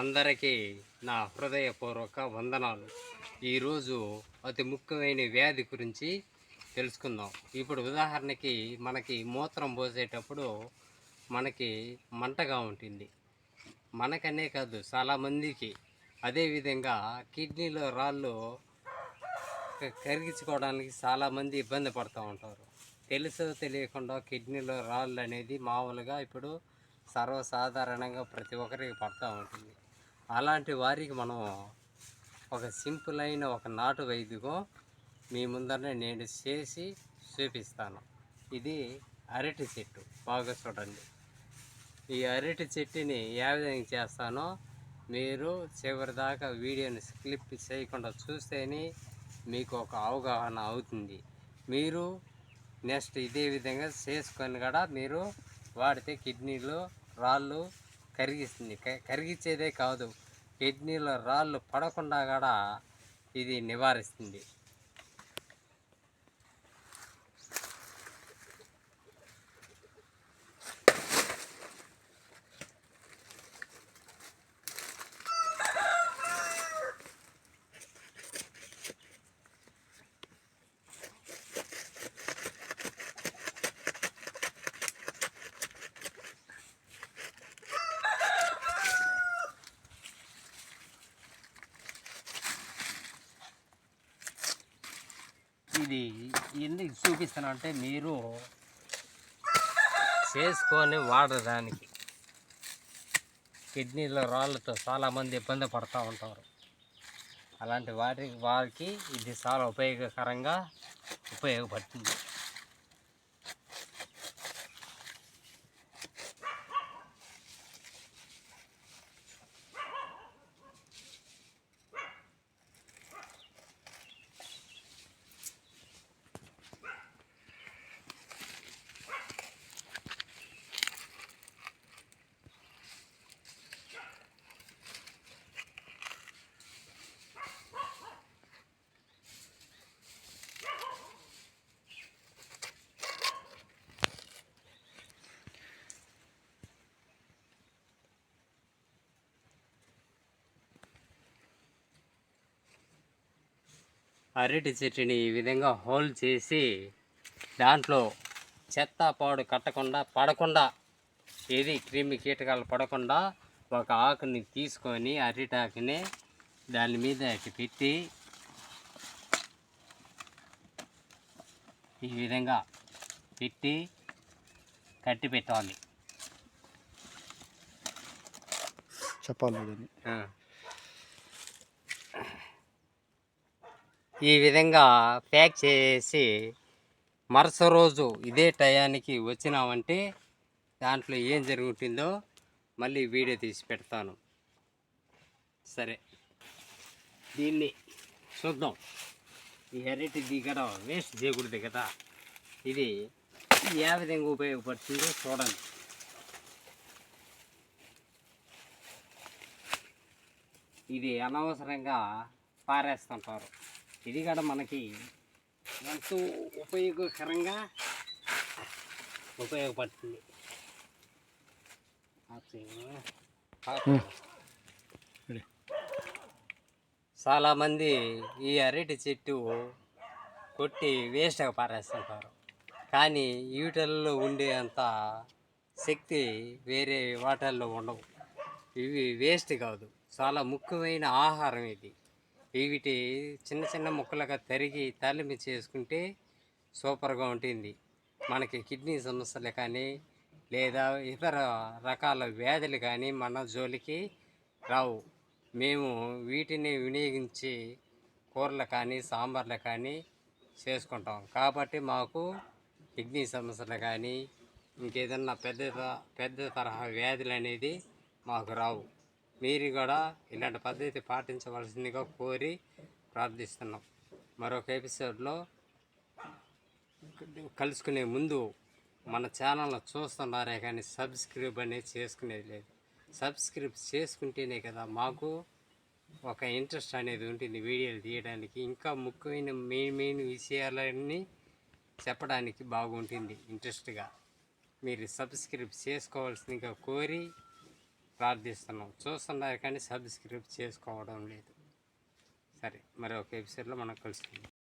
అందరికీ నా హృదయపూర్వక వందనాలు. ఈరోజు అతి ముఖ్యమైన వ్యాధి గురించి తెలుసుకుందాం. ఇప్పుడు ఉదాహరణకి మనకి మూత్రం పోసేటప్పుడు మనకి మంటగా ఉంటుంది. మనకనే కాదు చాలామందికి అదేవిధంగా కిడ్నీలో రాళ్ళు కరిగించుకోవడానికి చాలామంది ఇబ్బంది పడుతూ ఉంటారు. తెలుసో తెలియకుండా కిడ్నీలో రాళ్ళు అనేది మామూలుగా ఇప్పుడు సర్వసాధారణంగా ప్రతి ఒక్కరికి పడుతూ ఉంటుంది. అలాంటి వారికి మనం ఒక సింపుల్ అయిన ఒక నాటు వైద్యకం మీ ముందరనే నేను చేసి చూపిస్తాను. ఇది అరటి చెట్టు. బాగా చూడండి. ఈ అరటి చెట్టుని ఏ విధంగా చేస్తానో మీరు చివరి దాకా వీడియోని క్లిప్ చేయకుండా చూస్తేనే మీకు ఒక అవగాహన అవుతుంది. మీరు నెక్స్ట్ ఇదే విధంగా చేసుకొని కూడా మీరు వాడితే కిడ్నీలు రాళ్ళు కరిగిస్తుంది. కరిగించేదే కాదు. కిడ్నీలో రాళ్ళు పడకుండా కూడా ఇది నివారిస్తుంది. ఇది ఎందుకు చూపిస్తాను అంటే మీరు చేసుకొని వాడడానికి కిడ్నీలో రాళ్ళతో చాలామంది ఇబ్బంది పడుతూ ఉంటారు. అలాంటి వాటి వారికి ఇది చాలా ఉపయోగకరంగా ఉపయోగపడుతుంది. అరటి చెట్టుని ఈ విధంగా హోల్ చేసి దాంట్లో చెత్త పాడు కట్టకుండా పడకుండా ఏది క్రిమి కీటకాలు పడకుండా ఒక ఆకుని తీసుకొని అరిటాకుని దాని మీద పెట్టి ఈ విధంగా పెట్టి కట్టి పెట్టాలి. చెప్పాలి దీన్ని ఆ. ఈ విధంగా ప్యాక్ చేసి మరుస రోజు ఇదే టయానికి వచ్చినామంటే దాంట్లో ఏం జరుగుతుందో మళ్ళీ వీడియో తీసి పెడతాను. సరే. దీన్ని చూద్దాం. ఈ అరటి దిగడ వేస్ట్ చేయకూడదు కదా. ఇది ఏ విధంగా ఉపయోగపడుతుందో చూడండి. ఇది అనవసరంగా పారేస్తుంటారు. ఇది కూడా మనకి ఎంతో ఉపయోగకరంగా ఉపయోగపడుతుంది. చాలామంది ఈ అరటి చెట్టు కొట్టి వేస్ట్గా పారేస్తుంటారు. కానీ వీటిల్లో ఉండే అంత శక్తి వేరే వాటల్లో ఉండవు. ఇవి వేస్ట్ కాదు. చాలా ముఖ్యమైన ఆహారం ఇది. వీటి చిన్న చిన్న ముక్కలుగా తరిగి తాలింపు చేసుకుంటే సూపర్గా ఉంటుంది. మనకి కిడ్నీ సమస్యలు కానీ లేదా ఇతర రకాల వ్యాధులు కానీ మన జోలికి రావు. మేము వీటిని వినియోగించి కూరలు కానీ సాంబార్లు కానీ చేసుకుంటాం. కాబట్టి మాకు కిడ్నీ సమస్యలు కానీ ఇంకేదన్నా పెద్ద త- పెద్ద తరహా వ్యాధులు అనేది మాకు రావు. మీరు కూడా ఇలాంటి పద్ధతి పాటించవలసిందిగా కోరి ప్రార్థిస్తున్నాం. మరొక ఎపిసోడ్లో కలుసుకునే ముందు మన ఛానల్ని చూస్తున్నారే కానీ సబ్స్క్రైబ్ అనేది చేసుకునేది లేదు. సబ్స్క్రైబ్ చేసుకుంటేనే కదా మాకు ఒక ఇంట్రెస్ట్ అనేది ఉంటుంది వీడియోలు తీయడానికి. ఇంకా ముఖ్యమైన మెయిన్ మెయిన్ విషయాలన్నీ చెప్పడానికి బాగుంటుంది ఇంట్రెస్ట్గా. మీరు సబ్స్క్రైబ్ చేసుకోవాల్సిందిగా కోరి ప్రార్థిస్తున్నాం. చూస్తున్నారు కానీ సబ్స్క్రైబ్ చేసుకోవడం లేదు. సరే మరి ఒక ఎపిసోడ్లో మనం కలుసుకుందాం.